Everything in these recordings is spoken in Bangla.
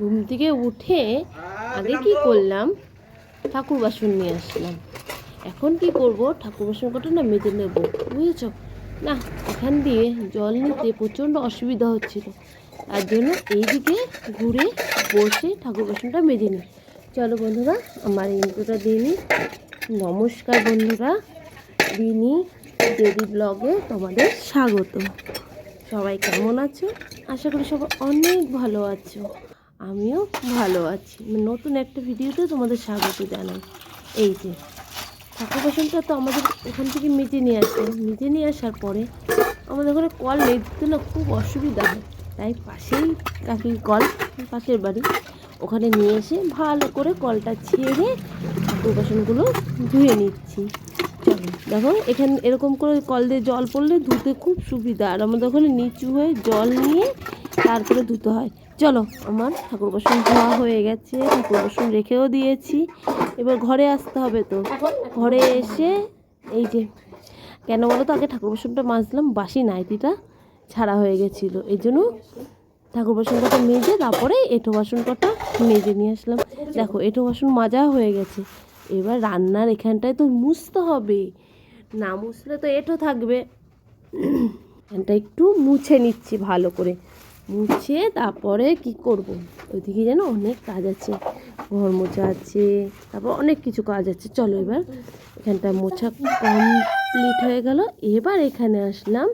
ঘুম থেকে উঠে আগে কি করলাম? ঠাকুর বাসন নিয়ে আসলাম। এখন কি করব? ঠাকুর বাসন কটা না মেজে নেব, বুঝেছ? না, এখান দিয়ে জল নিতে প্রচণ্ড অসুবিধা হচ্ছিল। তার জন্য এইদিকে ঘুরে বসে ঠাকুর বাসনটা মেজে নিই। চলো বন্ধুরা, আমার ইন্ট্রোটা দিয়ে নিই। নমস্কার বন্ধুরা দিনি দেদি ব্লগে তোমাদের স্বাগত। সবাই কেমন আছো? আশা করি সবাই অনেক ভালো আছো। আমিও ভালো আছি। নতুন একটা ভিডিওতে তোমাদের স্বাগত জানাই। এই যে, ঠাকুর বাসনটা তো আমাদের ওখান থেকে মেজে নিয়ে আসে মেজে নিয়ে আসার পরে আমাদের ওখানে কল নেই দিতে না খুব অসুবিধা হয়। তাই পাশেই কাকির কল, পাশের বাড়ি। ওখানে নিয়ে এসে ভালো করে কলটা ছেড়ে ঠাকুর বাসনগুলো ধুয়ে নিচ্ছি। দেখো এখানে এরকম করে কল দিয়ে জল পড়লে ধুতে খুব সুবিধা। আর আমাদের ওখানে নিচু হয়ে জল নিয়ে তারপরে ধুতে হয়। চলো আমার ঠাকুর বাসন ধোয়া হয়ে গেছে ঠাকুর বাসন রেখেও দিয়েছি। এবার ঘরে আসতে হবে তো। ঘরে এসে এই যে কেন বলো তো আগে ঠাকুর বাসনটা মাজলাম বাসি নাইটিটা ছাড়া হয়ে গেছিল। এই জন্য ঠাকুর বাসন কটা মেজে তারপরে এঁটো বাসন কটা মেজে নিয়ে আসলাম। দেখো এঁটো বাসন মাজা হয়ে গেছে। এবার রান্নার এখানটায় তো মুছতে হবে। না মুছলে তো এঁটো থাকবে। এখানটা একটু মুছে নিচ্ছি ভালো করে। মুছে তারপরে কি করব? ওইদিকে যেন অনেক কাজ আছে। ঘর মোছা আছে, তারপর অনেক কিছু কাজ আছে। চলো এবার এখানটা মোছা কমপ্লিট হয়ে গেল। এবার এখানে আসলাম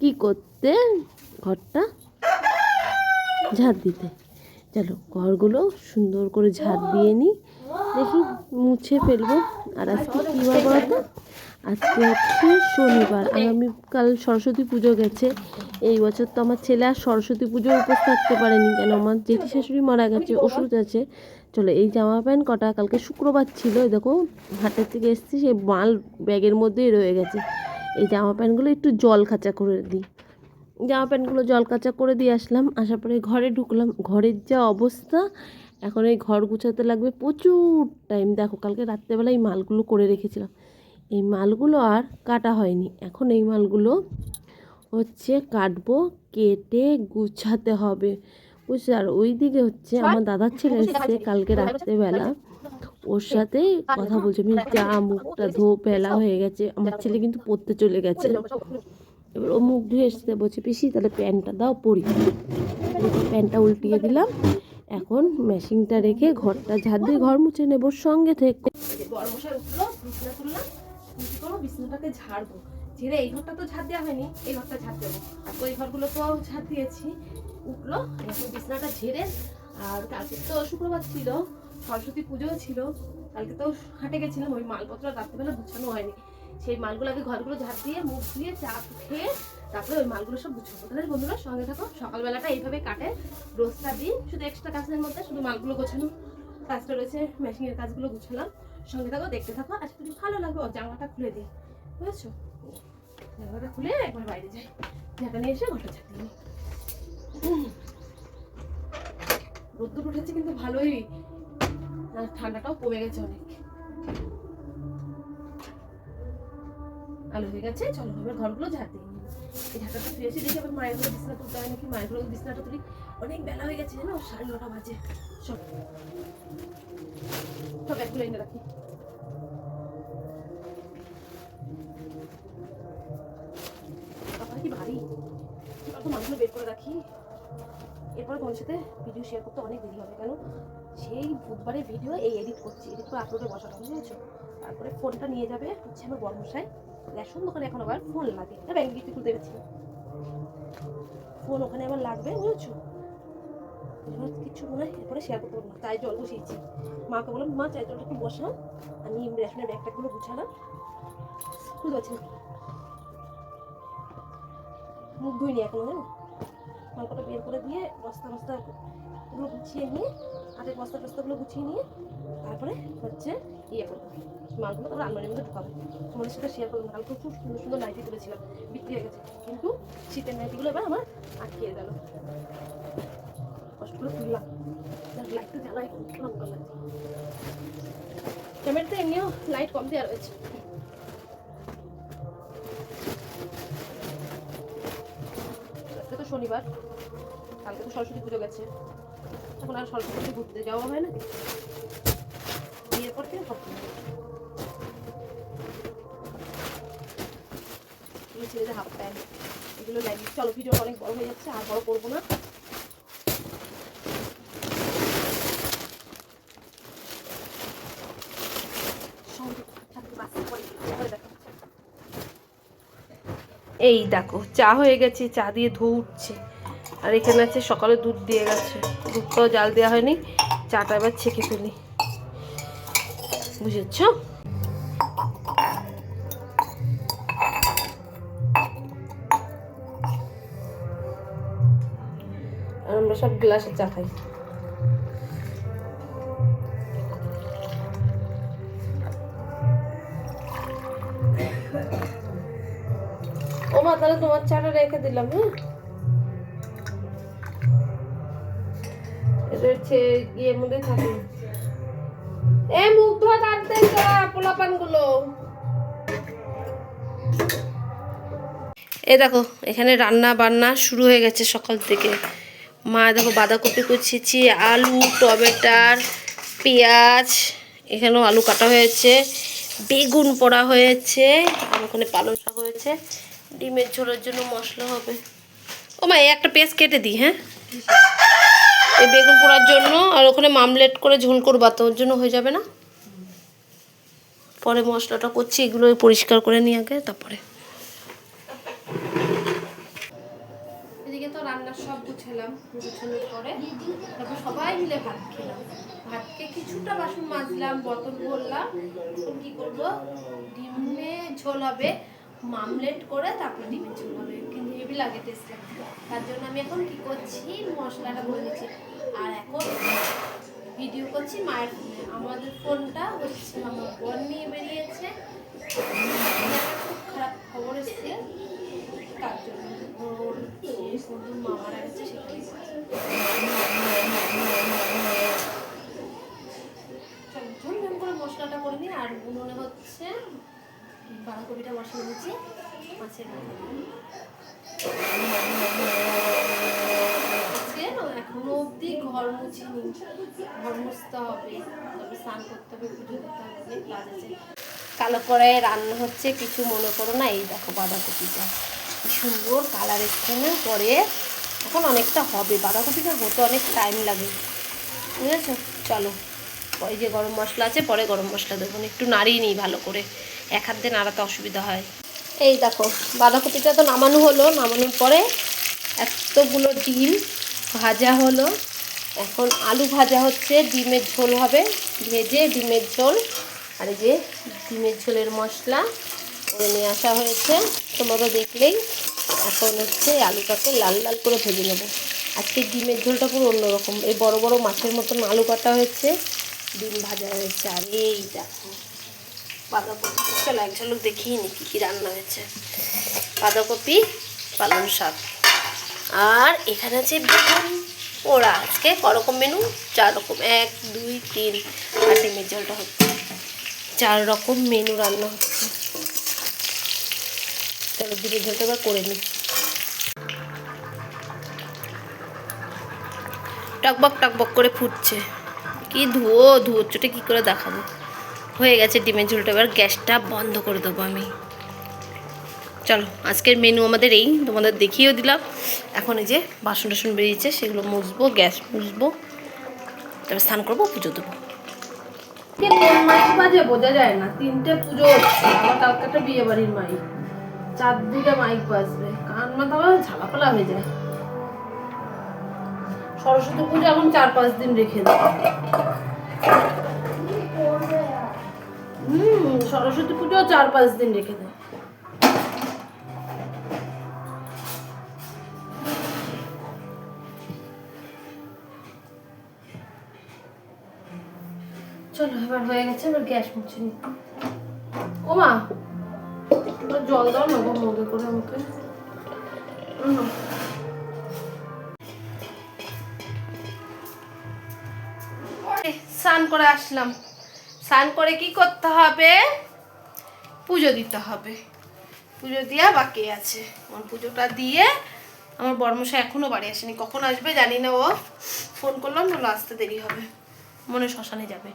কি করতে? ঘরটা ঝাড় দিতে। চলো ঘরগুলো সুন্দর করে ঝাড় দিয়ে নিই। দেখি, মুছে ফেলব। আর আজকে কী বার বলতো? আজকে হচ্ছে শনিবার। আগামীকাল সরস্বতী পুজো গেছে। এই বছর তো আমার ছেলে আর সরস্বতী পুজোর উপোস থাকতে পারেনি, কেন? আমার জেঠি শাশুড়ি মারা গেছে, ওষুধ আছে। চলো, এই জামা প্যান্ট কটা? কালকে শুক্রবার ছিল দেখো, হাটের থেকে এসেছি, সেই মাল ব্যাগের মধ্যেই রয়ে গেছে। এই জামা প্যান্টগুলো একটু জল খাঁচা করে দিই। জামা প্যান্টগুলো জল কাচা করে দিয়ে আসলাম, আসার পরে ঘরে ঢুকলাম। ঘরের যা অবস্থা এখন এই ঘর গুছাতে লাগবে প্রচুর টাইম দেখো কালকে রাত্রেবেলা এই মালগুলো করে রেখেছিলাম। এই মালগুলো আর কাটা হয়নি। এখন এই মালগুলো হচ্ছে কাটবো কেটে গুছাতে হবে। বুঝছ আর ওই দিকে হচ্ছে আমার দাদার ছেলে এসছে কালকে রাত্রেবেলা। ওর সাথে কথা বলছে। আমি যা মুখটা ধো বেলা হয়ে গেছে আমার ছেলে কিন্তু পড়তে চলে গেছে। এবার ও মুখ ধুয়ে এসছে। বলছে পিসি তাহলে প্যান্টটা দাও পরি। প্যান্টটা উল্টিয়ে দিলাম। এখন মেশিনটা রেখে ঘরটা ঝাড় দিয়ে ঘর মুছে নেব, সঙ্গে থেকে। বড়মশাই উঠল, বিছনা তুললাম কি করব? বিছনাটাকে ঝাড়বো। ঝেড়ে এই ঘরটা তো ঝাড় দেওয়া হয়নি, এই ঘরটা ঝাড় দেবো। আর এই ঘরগুলো তো ঝাড় দিয়েছি, উঠল, এখন বিছনাটা ঝেড়ে, আর কালকে তো শুক্রবার ছিল, সরস্বতী পুজোও ছিল, কালকে তো হাটে গেছিলাম, ওই মালপত্র রাত্রিবেলা গুছানো হয়নি। সেই মালগুলো আগে ঘরগুলো ঝাড় দিয়ে, মুখ দিয়ে চা খেয়ে তারপরে ওই মালগুলো সব গুছাবো তাহলে বন্ধুরা, সঙ্গে থাকো। সকালবেলাটা এইভাবে কাটে, রোজটা দিন শুধু এক্সট্রা কাজের মধ্যে শুধু মালগুলো গোছানো কাজটা রয়েছে মেশিনের কাজগুলো গুছালাম। সঙ্গে থাকো, দেখতে থাকো আজকে যদি ভালো লাগবে। জামাটা খুলে দিই। বুঝেছ? জামাটা খুলে একবার বাইরে যাই। যেখানে এসে ঘরটা ছাড়তে নিই রোদ্দুর উঠেছে কিন্তু ভালোই। আর ঠান্ডাটাও কমে গেছে অনেক। আলো হয়ে গেছে, চলো এবার ঘরগুলো ঝাড় দিই ঝাঁটাটা শুয়েছি দেখি আবার মায়েরগুলো বিছানা তুলতে হয় নাকি? মায়েরগুলো বিছানাটা তুলি। অনেক বেলা হয়ে গেছে জানো? সাড়ে নটা বাজে। সব সব ব্যাগগুলো এনে রাখি। কি ভারী? এবার বের করে রাখি। এরপর তোমার ভিডিও শেয়ার করতে অনেক দেরি হবে, কেন? সেই বুধবারের ভিডিও এই এডিট করছি। এডিট করে আপলোডে বসানো বুঝেছ? তারপরে ফোনটা নিয়ে যাবে হচ্ছে আমার বর্মশাই রেশন দোকানে এখন আবার ফোন লাগে। না ব্যাংক গিয়ে খুলতে গেছি। ফোন ওখানে আবার লাগবে, বুঝেছ? কিছু মনে হয়, এরপরে শেয়ার করতে পারব না। জল বসিয়েছি। মাকে বললাম, মা চাই জলটা একটু বসাও আমি রেশনের ব্যাগটাগুলো গুছালাম। বুঝতে পারছি না। মুখ ধুইনি এখনও, জানো? মালকটা বের করে দিয়ে বস্তা বস্তা গুলো গুছিয়ে নিয়ে হাতের বস্তা টস্তাগুলো গুছিয়ে নিয়ে তারপরে হচ্ছে ইয়ে করব। মালগুলো তারপর আলমারির মধ্যে ঢুকাবো। তোমাদের সাথে শেয়ার করব। কালকে খুব সুন্দর সুন্দর নাইটি তুলেছিলাম। বিক্রি হয়ে গেছে। কিন্তু শীতের নাইটিগুলো এবার আমার আটকিয়ে গেল। কষ্ট করে তুললাম লাইটটা জ্বালাই। লঙ্কা লাগছে। ক্যামেরাতে এমনিও লাইট কম দেওয়া রয়েছে। তো শনিবার। কালকে তো সরস্বতী পুজো গেছে। এখন আর সরস্বতী ঘুরতে যাওয়া হয় না। বিয়ের পর এই ছেলেদের হাফ প্যান্ট, এগুলো লাগি চলো, ভিডিও অনেক বড় হয়ে যাচ্ছে, আর বড় করব না। এই দেখো, চা হয়ে গেছে, চা দিয়ে ধো উঠছে। আর এখানে আছে সকালে দুধ দিয়ে গেছে। দুধটাও জাল দেওয়া হয়নি, চাটা এবার ছেঁকে ফেলি। বুঝেছ? আমরা সব গ্লাসে চা খাই। ও মা তাহলে তোমার চাটা রেখে দিলাম হ্যাঁ? মধ্যে থাকে। এ এ দেখো, এখানে রান্না বান্না শুরু হয়ে গেছে সকাল থেকে। মা, দেখো বাঁধাকপি কুচিয়েছি, আলু, টমেটার, পেঁয়াজ, এখানেও আলু কাটা হয়েছে, বেগুন পোড়া হয়েছে, আর ওখানে পালং শাক হয়েছে। ডিমের ঝোলের জন্য মশলা হবে। ও মা একটা পেঁয়াজ কেটে দিই হ্যাঁ? এই বেগুন পোড়ার জন্য আর ওখানে মামলেট করে ঝোল করবা তো ওর জন্য হয়ে যাবে না? পরে মশলাটা করছি এগুলো পরিষ্কার করে নিয়ে আগে, তারপরে। এদিকে তো সব পরে তারপর সবাই মিলে ভাত খেলাম। কিছুটা বাসন মাজলাম কি করব? ডিমে ঝোল হবে, মামলেট করে তারপর ডিমের ঝোল হবে। হেভি লাগে টেস্ট তার জন্য আমি এখন কি করছি, মশলাটা করে দিচ্ছি আর এখন ভিডিও করছি মায়ের আমাদের ফোনটা হচ্ছে আমার বোন নিয়ে বেরিয়েছে। খুব খারাপ খবর এসছে। তার জন্য ওর যে বন্ধুর মা মারা গেছে ঝুমঝুম করে মশলাটা করে নিই। আর উনুনে হচ্ছে, বাঁধাকপিটা বসানো হচ্ছে মাছের কালো কড়াইয়ে রান্না হচ্ছে, কিছু মনে করো না, এই দেখো বাঁধাকপিটা। সুন্দর কালার এসছে পরে এখন অনেকটা হবে। বাঁধাকপিটা হতে অনেক টাইম লাগে। বুঝেছ? চলো, ওই যে গরম মশলা আছে, পরে গরম মশলা দেবো। একটু নাড়িয়ে নিই ভালো করে। এক হাত দিয়ে নাড়াতে অসুবিধা হয়। এই দেখো, বাঁধাকপিটা তো নামানো হলো। নামানোর পরে এতগুলো ডিম ভাজা হলো। এখন আলু ভাজা হচ্ছে, ডিমের ঝোল হবে। ভেজে ডিমের ঝোল। আর যে ডিমের ঝোলের মশলা করে নিয়ে আসা হয়েছে। তোমরা দেখলেই এখন হচ্ছে আলুটাকে লাল লাল করে ভেজে নেব। আজকে ডিমের ঝোলটা পুরো অন্যরকম। এই বড় বড় মাছের মতন আলু কাটা হয়েছে, ডিম ভাজা হয়েছে। আর এই দেখো। বাঁধাকপি চলো এক ঝলক দেখিয়ে নি কী কী রান্না হয়েছে। বাঁধাকপি, পালং শাক। আর এখানে আছে বেগুন ওরা আজকে করকম মেনু চার রকম, এক, দুই, তিন, আর ডিমের ঝোলটা হচ্ছে। চার রকম মেনু রান্না হচ্ছে। চলো ডিমের ঝোলটা এবার করে নিই টকবক টকবক করে ফুটছে। কি ধুয়ো ধুয়োর চোটে কী করে দেখাবো? হয়ে গেছে ডিমের ঝোলটা, এবার গ্যাসটা বন্ধ করে দেবো আমি। চলো, আজকের মেনু আমাদের এই, তোমাদের দেখিয়েও দিলাম। এখন এই যে বাসন টাসন বেরিয়েছে, সেগুলো মুছবো, গ্যাস মুছবো। তারপর স্নান করব, পুজো দেবো। কোন মাইক বাজে বোঝা যায় না তিনটে পুজো হচ্ছে একটা মাইক মাইক বাজবে সরস্বতী পুজো এখন চার পাঁচ দিন রেখে হুম সরস্বতী পুজো চার পাঁচ দিন রেখে দেয়। চলো, এবার হয়ে গেছে, এবার গ্যাস মুছে নি। ও মা জল দাও না গো মগে করে আমাকে। স্নান করে আসলাম। স্নান করে কি করতে হবে? পুজো দিতে হবে। পুজো দেওয়া বাকি আছে। আমার পুজোটা দিয়ে আমার বর্মশা এখনও বাড়ি আসেনি। কখন আসবে জানি না, ও ফোন করলাম, বলল আসতে দেরি হবে। মনে শ্মশানে যাবে।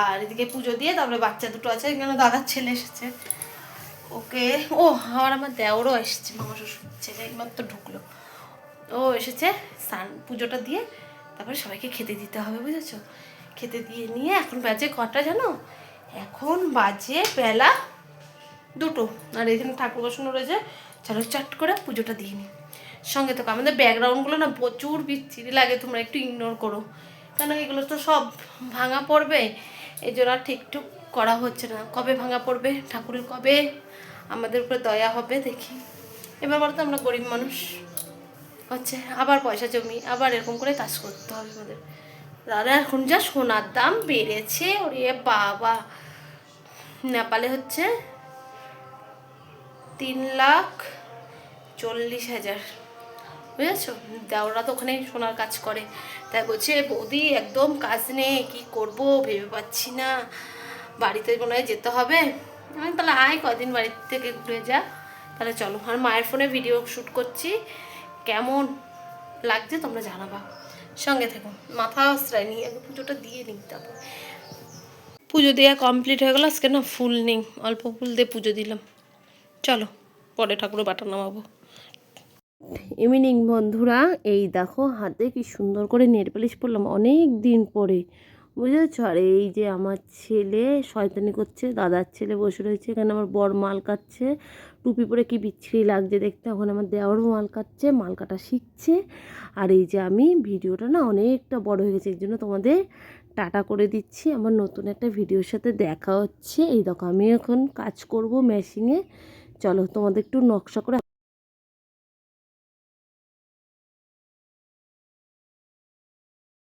আর এদিকে পুজো দিয়ে তারপরে বাচ্চা দুটো আছে, এখানে দাদার ছেলে এসেছে। ওকে, ও আর আমার দেওরও এসেছে, মামা শ্বশুর ছেলে এইমাত্র ঢুকলো। ও এসেছে স্নান, পুজোটা দিয়ে তারপরে সবাইকে খেতে দিতে হবে, বুঝেছ? খেতে দিয়ে নিয়ে এখন বাজে কটা জানো? এখন বাজে বেলা দুটো। আর এখানে ঠাকুর বসানো রয়েছে। চলো চট করে পুজোটা দিয়ে নিই সঙ্গে তো আমাদের ব্যাকগ্রাউন্ডগুলো না প্রচুর বিচ্ছিরি লাগে, তোমরা একটু ইগনোর করো। কেন এগুলো তো সব ভাঙা পড়বে। এই জন্য ঠিকঠাক করা হচ্ছে না। কবে ভাঙা পড়বে? ঠাকুরের কবে? আমাদের উপরে দয়া হবে দেখি। এবার বলতো আমরা গরিব মানুষ। হচ্ছে আবার পয়সা জমি, আবার এরকম করে কাজ করতে হবে আমাদের। দাদা, এখন যা সোনার দাম বেড়েছে, ওরে বাবা। নেপালে হচ্ছে তিন লাখ চল্লিশ হাজার। বুঝেছ? দেওরা তো ওখানে সোনার কাজ করে। তাই বলছে, বৌদি, একদম কাজ নেই, কি করব ভেবে পাচ্ছি না। বাড়িতে মনে হয় যেতে হবে। আমি তাহলে আয় কদিন বাড়ির থেকে ঘুরে যা। তাহলে চলো। আর মায়ের ফোনে ভিডিও শ্যুট করছি। কেমন লাগছে তোমরা জানাবা। সঙ্গে থেকো মাথা আশ্রয় নিয়ে আগে পুজোটা দিয়ে নিই তারপর। পুজো দেওয়া কমপ্লিট হয়ে গেলো আজকে না ফুল নেই অল্প ফুল দিয়ে পুজো দিলাম। চলো পরে ঠাকুরের বাটা নামাবো। ইভিনিং বন্ধুরা এই দেখো হাতে কি সুন্দর করে নেল পালিশ পরলাম অনেক দিন পরে। বুঝেছ? আর এই যে আমার ছেলে শয়তানি করছে দাদার ছেলে বসে রয়েছে এখানে আমার বর মাল কাটছে। টুপি পরে কি বিচ্ছিরি লাগছে দেখতে? এখন আমার দেওয়ার মাল কাটছে, মাল কাটা শিখছে। আর এই যে আমি ভিডিওটা না অনেকটা বড় হয়ে গেছে, এই জন্য তোমাদের টাটা করে দিচ্ছি। আমার নতুন একটা ভিডিওর সাথে দেখা হচ্ছে। এই দেখো, আমি এখন কাজ করব মেশিনে চলো, তোমাদের একটু নকশা করে